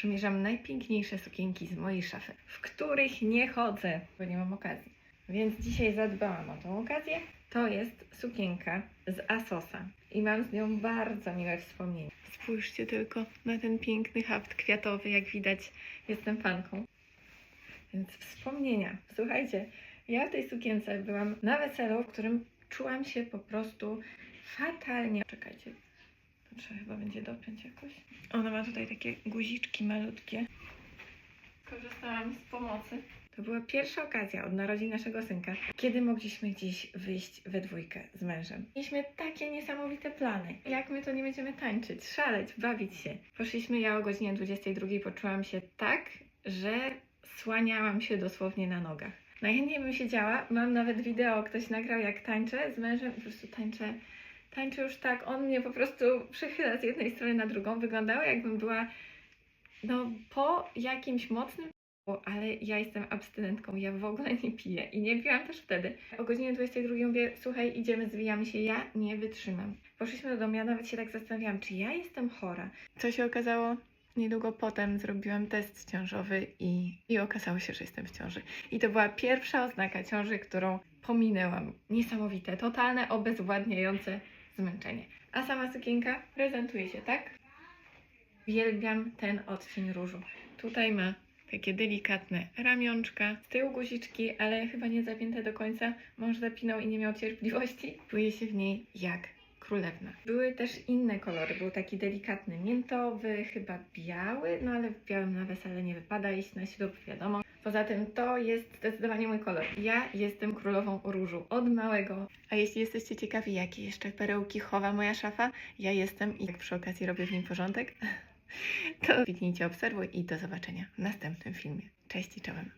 przymierzam najpiękniejsze sukienki z mojej szafy, w których nie chodzę, bo nie mam okazji. Więc dzisiaj zadbałam o tą okazję. To jest sukienka z Asosa i mam z nią bardzo miłe wspomnienia. Spójrzcie tylko na ten piękny haft kwiatowy, jak widać jestem fanką. Więc wspomnienia. Słuchajcie, ja w tej sukience byłam na weselu, w którym czułam się po prostu fatalnie. Czekajcie, trzeba chyba będzie dopiąć jakoś. Ona ma tutaj takie guziczki malutkie. Korzystałam z pomocy. To była pierwsza okazja od narodzin naszego synka, kiedy mogliśmy gdzieś wyjść we dwójkę z mężem. Mieliśmy takie niesamowite plany. Jak my to nie będziemy tańczyć, szaleć, bawić się. Poszliśmy, ja o godzinie 22 poczułam się tak, że słaniałam się dosłownie na nogach. Najchętniej bym siedziała, mam nawet wideo, ktoś nagrał jak tańczę z mężem po prostu tańczę, tańczę już tak, on mnie po prostu przechyla z jednej strony na drugą. Wyglądało jakbym była no po jakimś mocnym ale ja jestem abstynentką, ja w ogóle nie piję i nie piłam też wtedy. O godzinie 22 mówię, słuchaj, idziemy, zwijamy się, ja nie wytrzymam. Poszliśmy do domu, ja nawet się tak zastanawiałam, czy ja jestem chora. Co się okazało? Niedługo potem zrobiłam test ciążowy i, i okazało się, że jestem w ciąży. I to była pierwsza oznaka ciąży, którą pominęłam. Niesamowite, totalne, obezwładniające zmęczenie. A sama sukienka prezentuje się tak. Uwielbiam ten odcień różu. Tutaj ma takie delikatne ramionczka, z tyłu guziczki, ale chyba nie zapięte do końca. Mąż zapinał i nie miał cierpliwości. Czuję się w niej jak królewna. Były też inne kolory. Był taki delikatny miętowy, chyba biały, no ale w białym na wesele nie wypada iść na ślub, wiadomo. Poza tym to jest zdecydowanie mój kolor. Ja jestem królową różu od małego. A jeśli jesteście ciekawi, jakie jeszcze perełki chowa moja szafa, ja jestem i jak przy okazji robię w nim porządek, to kliknijcie obserwuj i do zobaczenia w następnym filmie. Cześć i czołem.